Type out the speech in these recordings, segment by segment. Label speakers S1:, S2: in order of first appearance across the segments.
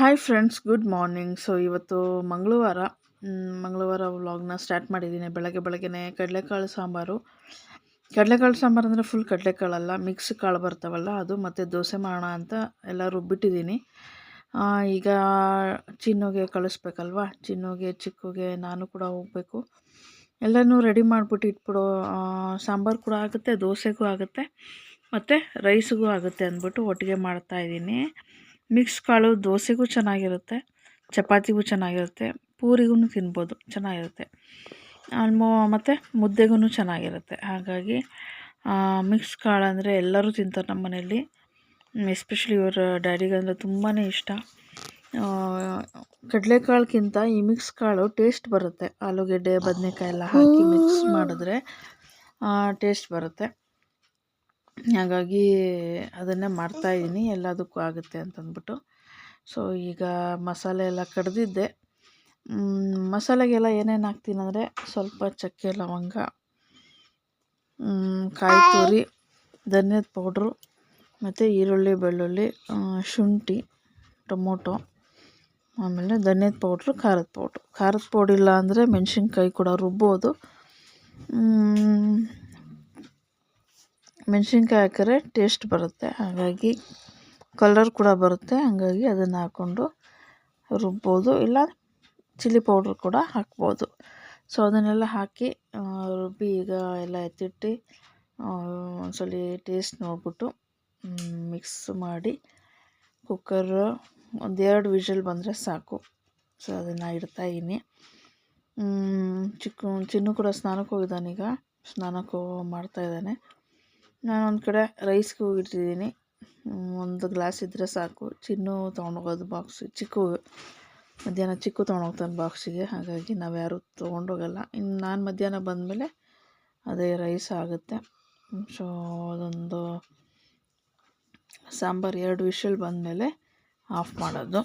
S1: Hi friends good morning so ಇವತ್ತು ಮಂಗಳವಾರ ಮಂಗಳವಾರ ವ್ಲಾಗ್ನ ಸ್ಟಾರ್ಟ್ ಮಾಡಿದ್ದೀನಿ. ಬೆಳಗ್ಗೆ ಬೆಳಗ್ಗೆನೇ ಕಡಲೆಕಾಳು ಸಾಂಬಾರು. ಕಡಲೆಕಾಳು ಸಾಂಬಾರು ಅಂದರೆ ಫುಲ್ ಕಡಲೆಕಾಳಲ್ಲ ಮಿಕ್ಸ್ ಕಾಳು ಬರ್ತಾವಲ್ಲ, ಅದು ಮತ್ತು ದೋಸೆ ಮಾಡೋಣ ಅಂತ ಎಲ್ಲ ರುಬ್ಬಿಟ್ಟಿದ್ದೀನಿ. ಈಗ ಚಿನ್ನೋಗೆ ಕಳಿಸ್ಬೇಕಲ್ವಾ? ಚಿನ್ನೋಗೆ, ಚಿಕ್ಕೋಗೆ ನಾನು ಕೂಡ ಹೋಗಬೇಕು. ಎಲ್ಲನೂ ರೆಡಿ ಮಾಡಿಬಿಟ್ಟು ಇಟ್ಬಿಡೋ ಸಾಂಬಾರು ಕೂಡ ಆಗುತ್ತೆ, ದೋಸೆಗೂ ಆಗುತ್ತೆ, ಮತ್ತು ರೈಸ್ಗೂ ಆಗುತ್ತೆ ಅಂದ್ಬಿಟ್ಟು ಒಟ್ಟಿಗೆ ಮಾಡ್ತಾಯಿದ್ದೀನಿ ಮಿಕ್ಸ್ ಕಾಳು ದೋಸೆಗೂ ಚೆನ್ನಾಗಿರುತ್ತೆ, ಚಪಾತಿಗೂ ಚೆನ್ನಾಗಿರುತ್ತೆ ಪೂರಿಗೂ ತಿನ್ಬೋದು, ಚೆನ್ನಾಗಿರುತ್ತೆ. ಮತ್ತು ಮುದ್ದೆಗೂ ಚೆನ್ನಾಗಿರುತ್ತೆ. ಹಾಗಾಗಿ ಮಿಕ್ಸ್ ಕಾಳು ಅಂದರೆ ಎಲ್ಲರೂ ತಿಂತಾರೆ ನಮ್ಮ ಮನೆಯಲ್ಲಿ. ಎಸ್ಪೆಷಲಿ ಇವರ ಡ್ಯಾಡಿಗಂದರೆ ತುಂಬಾ ಇಷ್ಟ. ಕಡಲೆಕಾಳ್ಗಿಂತ ಈ ಮಿಕ್ಸ್ ಕಾಳು ಟೇಸ್ಟ್ ಬರುತ್ತೆ. ಆಲೂಗೆಡ್ಡೆ ಬದನೆಕಾಯಿ ಎಲ್ಲ ಹಾಕಿ ಮಿಕ್ಸ್ ಮಾಡಿದ್ರೆ ಟೇಸ್ಟ್ ಬರುತ್ತೆ. ಹಾಗಾಗಿ ಅದನ್ನೇ ಮಾಡ್ತಾಯಿದ್ದೀನಿ ಎಲ್ಲದಕ್ಕೂ ಆಗುತ್ತೆ ಅಂತಂದ್ಬಿಟ್ಟು. ಸೊ ಈಗ ಮಸಾಲೆ ಎಲ್ಲ ಕಡ್ದಿದ್ದೆ. ಮಸಾಲೆಗೆಲ್ಲ ಏನೇನು ಹಾಕ್ತೀನಿ ಅಂದರೆ ಸ್ವಲ್ಪ ಚಕ್ಕೆ, ಲವಂಗ ಕಾಯಿ ತುರಿ, ಧನ್ಯದ ಪೌಡ್ರು, ಮತ್ತು ಈರುಳ್ಳಿ, ಬೆಳ್ಳುಳ್ಳಿ ಶುಂಠಿ, ಟೊಮೊಟೊ, ಆಮೇಲೆ ಧನಿಯದ ಪೌಡ್ರು, ಖಾರದ ಪೌಡ್ರು. ಖಾರದ ಪೌಡ್ರ್ ಇಲ್ಲ ಅಂದರೆ ಮೆಣಸಿನ್ಕಾಯಿ ಕೂಡ ರುಬ್ಬೋದು. ಮೆಣಸಿನ್ಕಾಯಿ ಹಾಕಿದ್ರೆ ಟೇಸ್ಟ್ ಬರುತ್ತೆ. ಹಾಗಾಗಿ ಕಲರ್ ಕೂಡ ಬರುತ್ತೆ. ಹಾಗಾಗಿ ಅದನ್ನು ಹಾಕ್ಕೊಂಡು ರುಬ್ಬೋದು. ಇಲ್ಲ ಚಿಲ್ಲಿ ಪೌಡ್ರ್ ಕೂಡ ಹಾಕ್ಬೋದು. ಸೊ ಅದನ್ನೆಲ್ಲ ಹಾಕಿ ರುಬ್ಬಿ ಈಗ ಎಲ್ಲ ಎತ್ತಿಟ್ಟು ಒಂದ್ಸಲ ಟೇಸ್ಟ್ ನೋಡಿಬಿಟ್ಟು ಮಿಕ್ಸ್ ಮಾಡಿ ಕುಕ್ಕರ್ ಒಂದೆರಡು ವಿಷಲ್ ಬಂದರೆ ಸಾಕು. ಸೊ ಅದನ್ನು ಇಡ್ತಾಯಿದ್ದೀನಿ ಚಿಕ್ಕ, ಚಿನ್ನು ಕೂಡ ಸ್ನಾನಕ್ಕೆ ಹೋಗಿದ್ದಾನೀಗ ಸ್ನಾನಕ್ಕೆ ಮಾಡ್ತಾ ಮಾಡ್ತಾಯಿದ್ದಾನೆ ನಾನು ಒಂದು ಕಡೆ ರೈಸ್ಗೆ ಹೋಗಿಟ್ಟಿದ್ದೀನಿ. ಒಂದು ಗ್ಲಾಸ್ ಇದ್ದರೆ ಸಾಕು. ಚಿನ್ನು ತೊಗೊಂಡೋಗೋದು ಬಾಕ್ಸ್ ಚಿಕ್ಕು ಮಧ್ಯಾಹ್ನ ಚಿಕ್ಕು ತೊಗೊಂಡೋಗ್ತಾನೆ ಬಾಕ್ಸಿಗೆ ಹಾಗಾಗಿ ನಾವು ಯಾರೂ ತೊಗೊಂಡೋಗಲ್ಲ. ಇನ್ನು ನಾನು ಮಧ್ಯಾಹ್ನ ಬಂದಮೇಲೆ ಅದೇ ರೈಸ್ ಆಗುತ್ತೆ. ಸೊ ಅದೊಂದು ಸಾಂಬಾರು ಎರಡು ವಿಷಲ್ ಬಂದಮೇಲೆ ಆಫ್ ಮಾಡೋದು.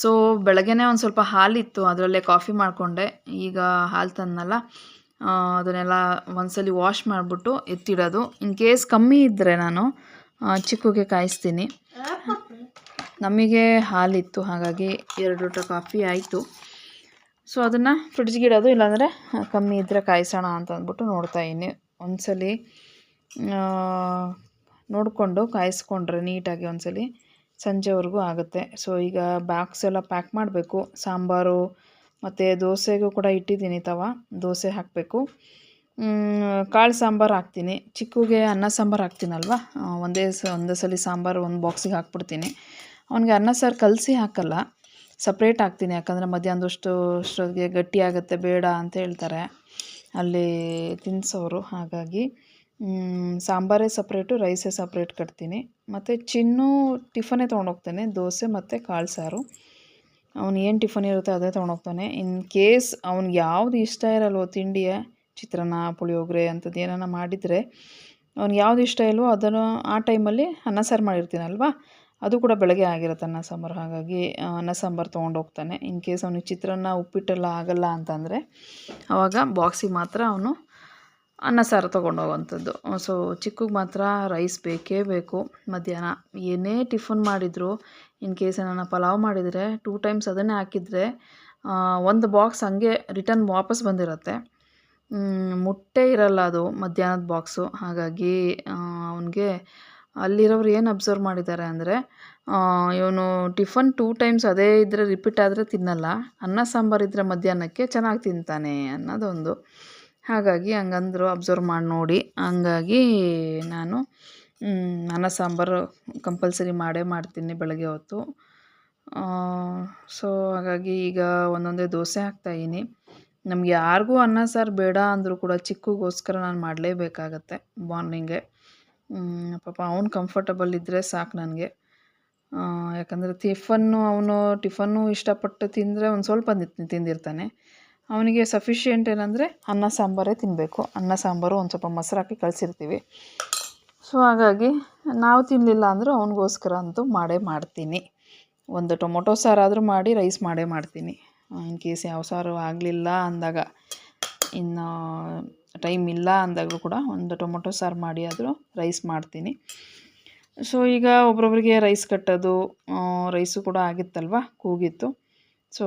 S1: ಸೊ ಬೆಳಗ್ಗೆನೇ ಒಂದು ಸ್ವಲ್ಪ ಹಾಲಿತ್ತು, ಅದರಲ್ಲೇ ಕಾಫಿ ಮಾಡಿಕೊಂಡೆ. ಈಗ ಹಾಲು ತಂದನಲ್ಲ ಅದನ್ನೆಲ್ಲ ಒಂದ್ಸಲಿ ವಾಶ್ ಮಾಡಿಬಿಟ್ಟು ಎತ್ತಿಡೋದು. ಇನ್ ಕೇಸ್ ಕಮ್ಮಿ ಇದ್ದರೆ ನಾನು ಚಿಕ್ಕಗೆ ಕಾಯಿಸ್ತೀನಿ. ನಮಗೆ ಹಾಲಿತ್ತು, ಹಾಗಾಗಿ ಎರಡು ಲೋಟ ಕಾಫಿ ಆಯಿತು. ಸೊ ಅದನ್ನು ಫ್ರಿಡ್ಜ್ಗೆ ಇಡೋದು, ಇಲ್ಲಾಂದರೆ ಕಮ್ಮಿ ಇದ್ದರೆ ಕಾಯಿಸೋಣ ಅಂತ ಅಂದ್ಬಿಟ್ಟು ನೋಡ್ತಾ ಇದ್ದೀನಿ. ಒಂದ್ಸಲಿ ಸಲ ನೋಡಿಕೊಂಡು ಕಾಯಿಸ್ಕೊಂಡ್ರೆ ನೀಟಾಗಿ ಒಂದ್ಸಲಿ ಸಂಜೆವರೆಗೂ ಆಗುತ್ತೆ. ಸೊ, ಈಗ ಬಾಕ್ಸ್ ಎಲ್ಲ ಪ್ಯಾಕ್ ಮಾಡಬೇಕು. ಸಾಂಬಾರು ಮತ್ತು ದೋಸೆಗೂ ಕೂಡ ಇಟ್ಟಿದ್ದೀನಿ ತವ. ದೋಸೆ ಹಾಕಬೇಕು. ಕಾಳು ಸಾಂಬಾರು ಹಾಕ್ತೀನಿ. ಚಿಕ್ಕಗೆ ಅನ್ನ ಸಾಂಬಾರು ಹಾಕ್ತೀನಲ್ವ? ಒಂದೇ ಸ, ಒಂದೇ ಸಲ ಸಾಂಬಾರು ಒಂದು ಬಾಕ್ಸಿಗೆ ಹಾಕ್ಬಿಡ್ತೀನಿ. ಅವನಿಗೆ ಅನ್ನ ಸಾರು ಕಲಸಿ ಹಾಕಲ್ಲ. ಸಪ್ರೇಟ್ ಹಾಕ್ತೀನಿ. ಯಾಕಂದರೆ ಮಧ್ಯಾಹ್ನದಷ್ಟು ಅಷ್ಟೊತ್ತಿಗೆ ಗಟ್ಟಿ ಆಗುತ್ತೆ, ಬೇಡ ಅಂತ ಹೇಳ್ತಾರೆ. ಅಲ್ಲಿ ತಿನ್ನಿಸೋರು ಹಾಗಾಗಿ ಸಾಂಬಾರೇ ಸಪ್ರೇಟು ರೈಸೇ ಸಪ್ರೇಟ್ ಕಟ್ತೀನಿ. ಮತ್ತು ಚಿನ್ನು ಟಿಫನೇ ತೊಗೊಂಡೋಗ್ತಾನೆ, ದೋಸೆ ಮತ್ತು ಕಾಳು ಸಾರು. ಅವನು ಏನು ಟಿಫನ್ ಇರುತ್ತೆ ಅದೇ ತೊಗೊಂಡೋಗ್ತಾನೆ. ಇನ್ ಕೇಸ್ ಅವ್ನಿಗೆ ಯಾವುದು ಇಷ್ಟ ಇರಲ್ವೋ ತಿಂಡಿಯ, ಚಿತ್ರಾನ್ನ, ಪುಳಿಯೋಗರೆ ಅಂಥದ್ದು ಏನಾನ ಮಾಡಿದರೆ ಅವ್ನಿಗೆ ಯಾವುದು ಇಷ್ಟ ಇಲ್ವೋ ಅದನ್ನು ಆ ಟೈಮಲ್ಲಿ ಅನ್ನ ಸಾರು ಮಾಡಿರ್ತೀನಲ್ವ? ಅದು ಕೂಡ ಬೆಳಗ್ಗೆ ಆಗಿರುತ್ತೆ ಅನ್ನ ಸಾಂಬಾರು. ಹಾಗಾಗಿ ಅನ್ನ ಸಾಂಬಾರು ತೊಗೊಂಡೋಗ್ತಾನೆ. ಇನ್ ಕೇಸ್ ಅವನಿಗೆ ಚಿತ್ರಾನ್ನ ಉಪ್ಪಿಟ್ಟೆಲ್ಲ ಆಗಲ್ಲ ಅಂತಂದರೆ ಆವಾಗ ಬಾಕ್ಸಿಗೆ ಮಾತ್ರ ಅವನು ಅನ್ನ ಸಾರು ತೊಗೊಂಡೋಗೋವಂಥದ್ದು. ಸೊ, ಚಿಕ್ಕಗೆ ಮಾತ್ರ ರೈಸ್ ಬೇಕೇ ಬೇಕು. ಮಧ್ಯಾಹ್ನ ಏನೇ ಟಿಫನ್ ಮಾಡಿದರೂ, ಇನ್ ಕೇಸ್ ಏನಾನ ಪಲಾವ್ ಮಾಡಿದರೆ, ಟೂ ಟೈಮ್ಸ್ ಅದನ್ನೇ ಹಾಕಿದರೆ ಒಂದು ಬಾಕ್ಸ್ ಹಂಗೆ ರಿಟರ್ನ್ ವಾಪಸ್ ಬಂದಿರುತ್ತೆ. ಮುಟ್ಟೆ ಮುಟ್ಟೇ ಇರಲ್ಲ ಅದು ಮಧ್ಯಾಹ್ನದ ಬಾಕ್ಸು. ಹಾಗಾಗಿ ಅವನಿಗೆ ಅಲ್ಲಿರೋರು ಏನು ಅಬ್ಸರ್ವ್ ಮಾಡಿದ್ದಾರೆ ಅಂದರೆ ಇವನು ಟಿಫನ್ ಟೂ ಟೈಮ್ಸ್ ಅದೇ ಇದ್ದರೆ ರಿಪೀಟ್ ಆದರೆ ತಿನ್ನಲ್ಲ. ಅನ್ನ ಸಾಂಬಾರು ಇದ್ದರೆ ಮಧ್ಯಾಹ್ನಕ್ಕೆ ಚೆನ್ನಾಗಿ ತಿಂತಾನೆ ಅನ್ನೋದೊಂದು. ಹಾಗಾಗಿ ಹಂಗಂದ್ರು ಅಬ್ಸರ್ವ್ ಮಾಡಿ ನೋಡಿ. ಹಂಗಾಗಿ ನಾನು ಅನ್ನ ಸಾಂಬಾರು ಕಂಪಲ್ಸರಿ ಮಾಡೇ ಮಾಡ್ತೀನಿ ಬೆಳಗ್ಗೆ ಹೊತ್ತು. ಸೊ ಹಾಗಾಗಿ ಈಗ ಒಂದೊಂದೇ ದೋಸೆ ಹಾಕ್ತಾಯಿದ್ದೀನಿ ನಮ್ಗೆ ಯಾರಿಗೂ ಅನ್ನ ಸಾರು ಬೇಡ ಅಂದರೂ ಕೂಡ ಚಿಕ್ಕಗೋಸ್ಕರ ನಾನು ಮಾಡಲೇಬೇಕಾಗತ್ತೆ ಮಾರ್ನಿಂಗೆ ಪಾಪ ಅವ್ನು ಕಂಫರ್ಟಬಲ್ ಇದ್ದರೆ ಸಾಕು ನನಗೆ. ಯಾಕಂದರೆ ಟಿಫನ್ನು ಅವನು ಟಿಫನ್ನು ಇಷ್ಟಪಟ್ಟು ತಿಂದರೆ ಒಂದು ಸ್ವಲ್ಪ ತಿಂದಿರ್ತಾನೆ. ಅವನಿಗೆ ಸಫಿಷಿಯೆಂಟ್ ಏನಂದರೆ ಅನ್ನ, ಸಾಂಬಾರೇ ತಿನ್ನಬೇಕು ಅನ್ನ, ಸಾಂಬಾರು ಒಂದು ಸ್ವಲ್ಪ ಮೊಸರು ಹಾಕಿ ಕಳಿಸಿರ್ತೀವಿ. ಸೊ ಹಾಗಾಗಿ ನಾವು ತಿನ್ನಲಿಲ್ಲ ಅಂದರೂ ಅವನಿಗೋಸ್ಕರ ಅಂತೂ ಮಾಡೇ ಮಾಡ್ತೀನಿ. ಒಂದು ಟೊಮೊಟೊ ಸಾರಾದರೂ ಮಾಡಿ ರೈಸ್ ಮಾಡೇ ಮಾಡ್ತೀನಿ. ಇನ್ ಕೇಸ್ ಯಾವ ಸಾರು ಆಗಲಿಲ್ಲ ಅಂದಾಗ, ಇನ್ನು ಟೈಮ್ ಇಲ್ಲ ಅಂದಾಗಲೂ ಕೂಡ ಒಂದು ಟೊಮೊಟೊ ಸಾರು ಮಾಡಿ ಆದರೂ ರೈಸ್ ಮಾಡ್ತೀನಿ. ಸೊ ಈಗ ಒಬ್ರೊಬ್ರಿಗೆ ರೈಸ್ ಕಟ್ಟೋದು ರೈಸು ಕೂಡ ಆಗಿತ್ತಲ್ವ, ಕೂಗಿತ್ತು. ಸೊ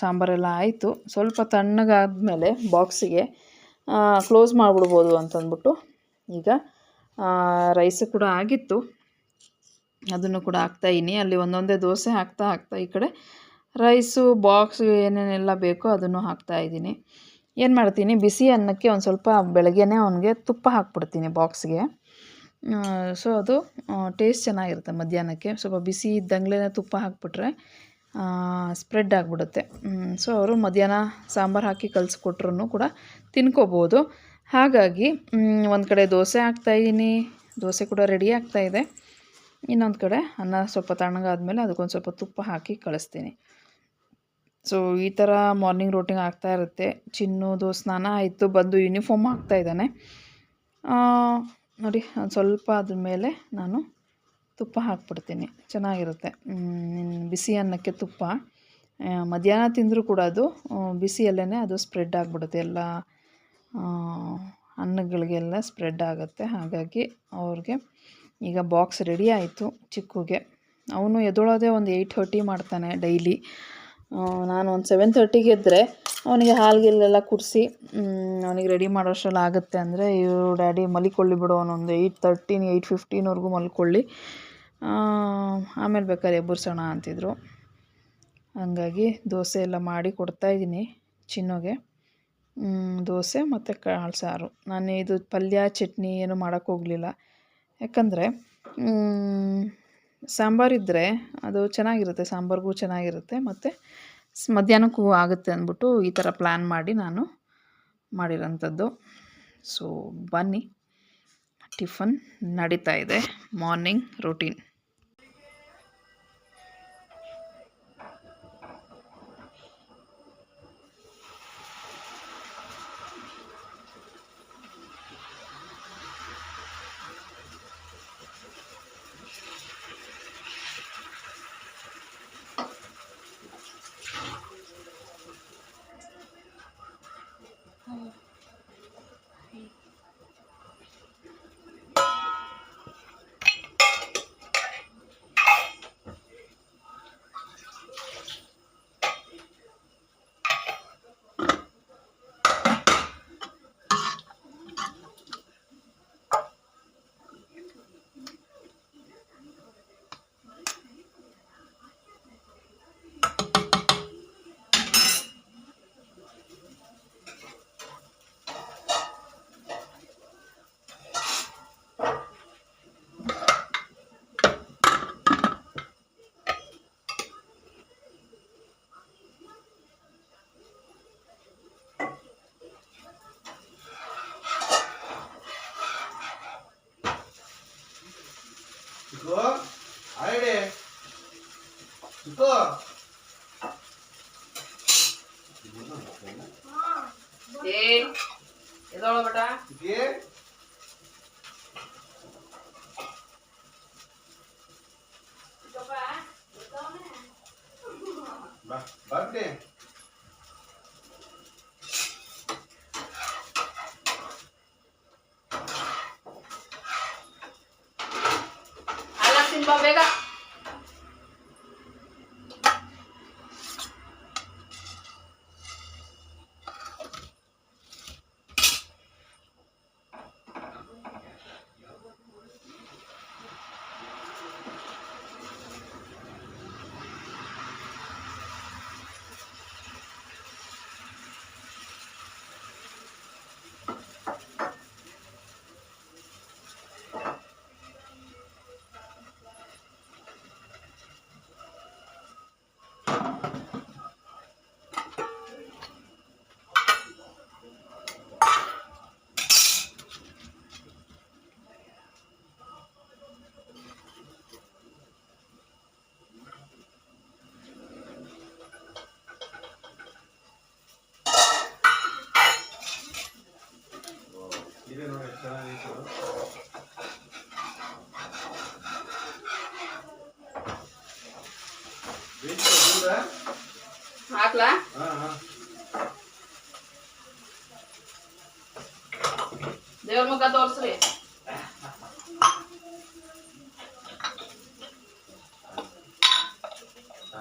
S1: ಸಾಂಬಾರೆಲ್ಲ ಆಯಿತು. ಸ್ವಲ್ಪ ತಣ್ಣಗಾದ್ಮೇಲೆ ಬಾಕ್ಸಿಗೆ ಕ್ಲೋಸ್ ಮಾಡಿಬಿಡ್ಬೋದು ಅಂತಂದ್ಬಿಟ್ಟು ಈಗ ರೈಸ್ ಕೂಡ ಆಗಿತ್ತು. ಅದನ್ನು ಕೂಡ ಹಾಕ್ತಾಯಿನಿ ಅಲ್ಲಿ ಒಂದೊಂದೇ ದೋಸೆ ಹಾಕ್ತಾ ಹಾಕ್ತಾ ಈ ಕಡೆ ರೈಸು ಬಾಕ್ಸ್ ಏನೇನೆಲ್ಲ ಬೇಕೋ ಅದನ್ನು ಹಾಕ್ತಾಯಿದ್ದೀನಿ ಏನು ಮಾಡ್ತೀನಿ? ಬಿಸಿ ಅನ್ನಕ್ಕೆ ಒಂದು ಸ್ವಲ್ಪ ಬೆಳಗ್ಗೆನೇ ಅವನಿಗೆ ತುಪ್ಪ ಹಾಕ್ಬಿಡ್ತೀನಿ ಬಾಕ್ಸ್ಗೆ ಸೊ ಅದು ಟೇಸ್ಟ್ ಚೆನ್ನಾಗಿರುತ್ತೆ ಮಧ್ಯಾಹ್ನಕ್ಕೆ. ಸ್ವಲ್ಪ ಬಿಸಿ ಇದ್ದಂಗ್ಲೇ ತುಪ್ಪ ಹಾಕ್ಬಿಟ್ರೆ ಸ್ಪ್ರೆಡ್ ಆಗಿಬಿಡುತ್ತೆ. ಸೊ ಅವರು ಮಧ್ಯಾಹ್ನ ಸಾಂಬಾರು ಹಾಕಿ ಕಲಿಸ್ಕೊಟ್ರು ಕೂಡ ತಿನ್ಕೋಬೋದು. ಹಾಗಾಗಿ ಒಂದು ಕಡೆ ದೋಸೆ ಹಾಕ್ತಾಯಿದ್ದೀನಿ ದೋಸೆ ಕೂಡ ರೆಡಿ ಆಗ್ತಾಯಿದೆ ಇನ್ನೊಂದು ಕಡೆ ಅನ್ನ ಸ್ವಲ್ಪ ತಣ್ಣಗಾದ್ಮೇಲೆ ಅದಕ್ಕೊಂದು ಸ್ವಲ್ಪ ತುಪ್ಪ ಹಾಕಿ ಕಳಿಸ್ತೀನಿ. ಸೊ ಈ ಥರ ಮಾರ್ನಿಂಗ್ ರೂಟೀನ್ ಆಗ್ತಾ ಇರುತ್ತೆ. ಚಿನ್ನೋದು ಸ್ನಾನ ಆಯಿತು, ಬಂದು ಯೂನಿಫಾರ್ಮ್ ಹಾಕ್ತಾ ಇದ್ದಾನೆ. ನೋಡಿ ಸ್ವಲ್ಪ ಅದ್ರ ಮೇಲೆ ನಾನು ತುಪ್ಪ ಹಾಕ್ಬಿಡ್ತೀನಿ. ಚೆನ್ನಾಗಿರುತ್ತೆ. ಬಿಸಿ ಅನ್ನಕ್ಕೆ ತುಪ್ಪ. ಮಧ್ಯಾಹ್ನ ತಿಂದರೂ ಕೂಡ ಅದು ಬಿಸಿಯಲ್ಲೇ ಅದು ಸ್ಪ್ರೆಡ್ ಆಗಿಬಿಡುತ್ತೆ. ಎಲ್ಲ ಅನ್ನಗಳಿಗೆಲ್ಲ ಸ್ಪ್ರೆಡ್ ಆಗುತ್ತೆ. ಹಾಗಾಗಿ ಅವ್ರಿಗೆ ಈಗ ಬಾಕ್ಸ್ ರೆಡಿ ಆಯಿತು ಚಿಕ್ಕುಗೆ. ಅವನು ಎದ್ದೊಳೋದೇ ಒಂದು ಏಯ್ಟ್ ಥರ್ಟಿ ಮಾಡ್ತಾನೆ ಡೈಲಿ. ನಾನು ಒಂದು ಸೆವೆನ್ ತರ್ಟಿಗೆ ಎದ್ದರೆ ಅವನಿಗೆ ಹಾಲ್ಗಿಲ್ಲೆಲ್ಲ ಕುಡಿಸಿ ಅವನಿಗೆ ರೆಡಿ ಮಾಡೋಷ್ಟರಲ್ಲಿ ಆಗುತ್ತೆ ಅಂದರೆ ಇವರು ಡ್ಯಾಡಿ ಮಲಿಕೊಳ್ಳಿ ಬಿಡು ಅವನೊಂದು ಏಯ್ಟ್ ತರ್ಟೀನ್ ಏಯ್ಟ್ ಫಿಫ್ಟೀನ್ವರೆಗೂ ಮಲ್ಕೊಳ್ಳಿ. ಆಮೇಲೆ ಬೇಕಾದ್ರೆ ಎಬ್ಬರ್ಸೋಣ ಅಂತಿದ್ರು. ಹಂಗಾಗಿ ದೋಸೆ ಎಲ್ಲ ಮಾಡಿ ಕೊಡ್ತಾಯಿದ್ದೀನಿ ಚಿನ್ನೋಗೆ. ದೋಸೆ ಮತ್ತು ಕಾಳು ಸಾರು. ನಾನು ಇದು ಪಲ್ಯ, ಚಟ್ನಿ ಏನು ಮಾಡೋಕ್ಕೆ ಹೋಗಲಿಲ್ಲ. ಯಾಕಂದರೆ ಸಾಂಬಾರಿದ್ದರೆ ಅದು ಚೆನ್ನಾಗಿರುತ್ತೆ, ಸಾಂಬಾರಿಗೂ ಚೆನ್ನಾಗಿರುತ್ತೆ, ಮತ್ತು ಮಧ್ಯಾಹ್ನಕ್ಕೂ ಆಗುತ್ತೆ ಅಂದ್ಬಿಟ್ಟು ಈ ಥರ ಪ್ಲ್ಯಾನ್ ಮಾಡಿ ನಾನು ಮಾಡಿರೋಂಥದ್ದು. ಸೊ ಬನ್ನಿ. ಟಿಫನ್ ನಡೀತಾ ಇದೆ. Morning routine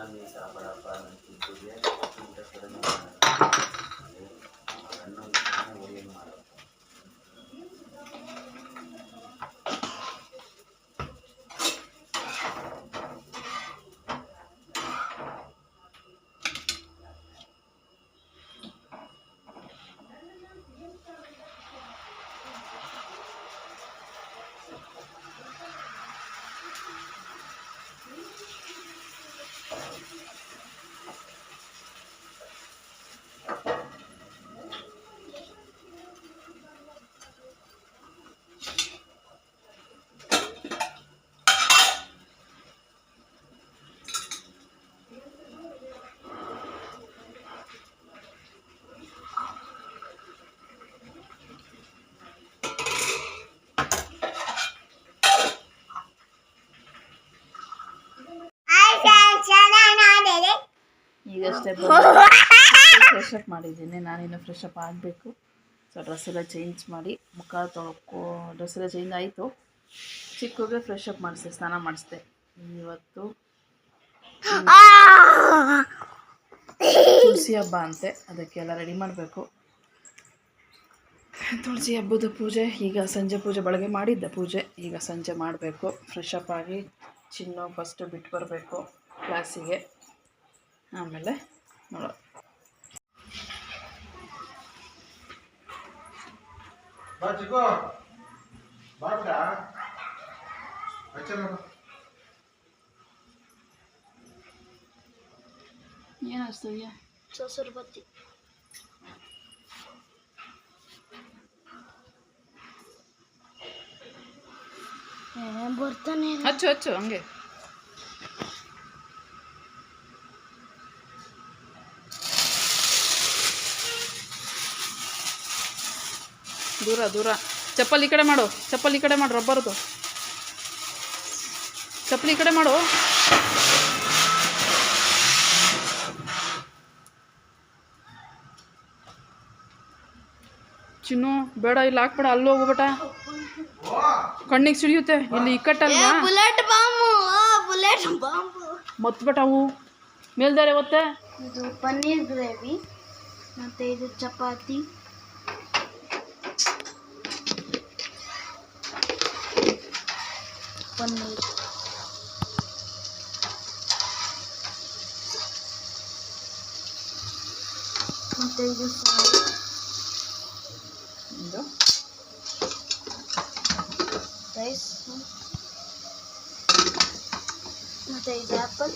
S2: kami sahabat-sahabat
S1: tentunya kita sedang ಈಗಷ್ಟೇ ಫ್ರೆಶ್ ಅಪ್ ಮಾಡಿದ್ದೀನಿ. ನಾನಿನ್ನು ಫ್ರೆಶ್ ಅಪ್ ಆಗಬೇಕು. ಸೊ ಡ್ರೆಸ್ ಎಲ್ಲ ಚೇಂಜ್ ಮಾಡಿ ಮುಖ ತೊಳ್ಕೊ ಡ್ರೆಸ್ ಎಲ್ಲ ಚೇಂಜ್ ಆಯಿತು. ಚಿಕ್ಕಗೆ ಫ್ರೆಶ್ ಅಪ್ ಮಾಡಿಸಿದೆ ಸ್ನಾನ ಮಾಡಿಸಿದೆ. ಇವತ್ತು ತುಳಸಿ ಹಬ್ಬ ಅಂತೆ. ಅದಕ್ಕೆಲ್ಲ ರೆಡಿ ಮಾಡಬೇಕು. ತುಳಸಿ ಹಬ್ಬದ ಪೂಜೆ ಈಗ ಸಂಜೆ ಪೂಜೆ ಬೆಳಗ್ಗೆ ಮಾಡಿದ್ದೆ ಪೂಜೆ. ಈಗ ಸಂಜೆ ಮಾಡಬೇಕು. ಫ್ರೆಶ್ ಅಪ್ ಆಗಿ ಚಿನ್ನು ಫಸ್ಟು ಬಿಟ್ಟು ಬರಬೇಕು ಕ್ಲಾಸಿಗೆ ಆಮೇಲೆ ನೋಡೋ
S2: ಬಾ ಚಿಕ್ಕು. ಬಾ ಬಿಡ. ಅಚ್ಚ ನೋಡು
S1: ಏನು ಅಸ್ತವ್ಯ
S3: ಸೊಸರು ಬತ್ತಿ. ಬರ್ತಾನೆ
S1: ಹಚ್ಚು ಹಚ್ಚು ಹಂಗೆ. ದೂರ ದೂರ. ಚಪ್ಪಲ್ ಈ ಕಡೆ ಮಾಡು ಚಪ್ಪಲ್ ಈ ಕಡೆ ಮಾಡು ರಬ್ಬರ್ದು. ಚಪ್ಪಲಿ ಈ ಕಡೆ ಮಾಡು. ಚಿನ್ನು ಬೇಡ ಇಲ್ಲಿ ಹಾಕ್ಬೇಡ ಅಲ್ಲಿ ಹೋಗ್ಬೇಟ ಕಣ್ಣಿಗೆ ಸಿಡಿಯುತ್ತೆ ಇಲ್ಲಿ ಇಕ್ಕಟ್ಟಲ್ವಾ
S3: ಬುಲೆಟ್ ಬಾಂಬು ಬುಲೆಟ್ ಬಾಂಬು.
S1: ಮತ್ಬಿಟ್ಟವು ಮೇಲ್ದಾರೆ ಒತ್ತೆ.
S3: ಇದು ಪನ್ನೀರ್ ಗ್ರೇವಿ ಮತ್ತೆ ಇದು ಚಪಾತಿ. ಪನ್ನೀರ್ ಮತ್ತೆ ಇದು ಸಾರು
S1: ಇದು
S3: ರೈಸ್ ಮತ್ತೆ ಇದು ಆ್ಯಪಲ್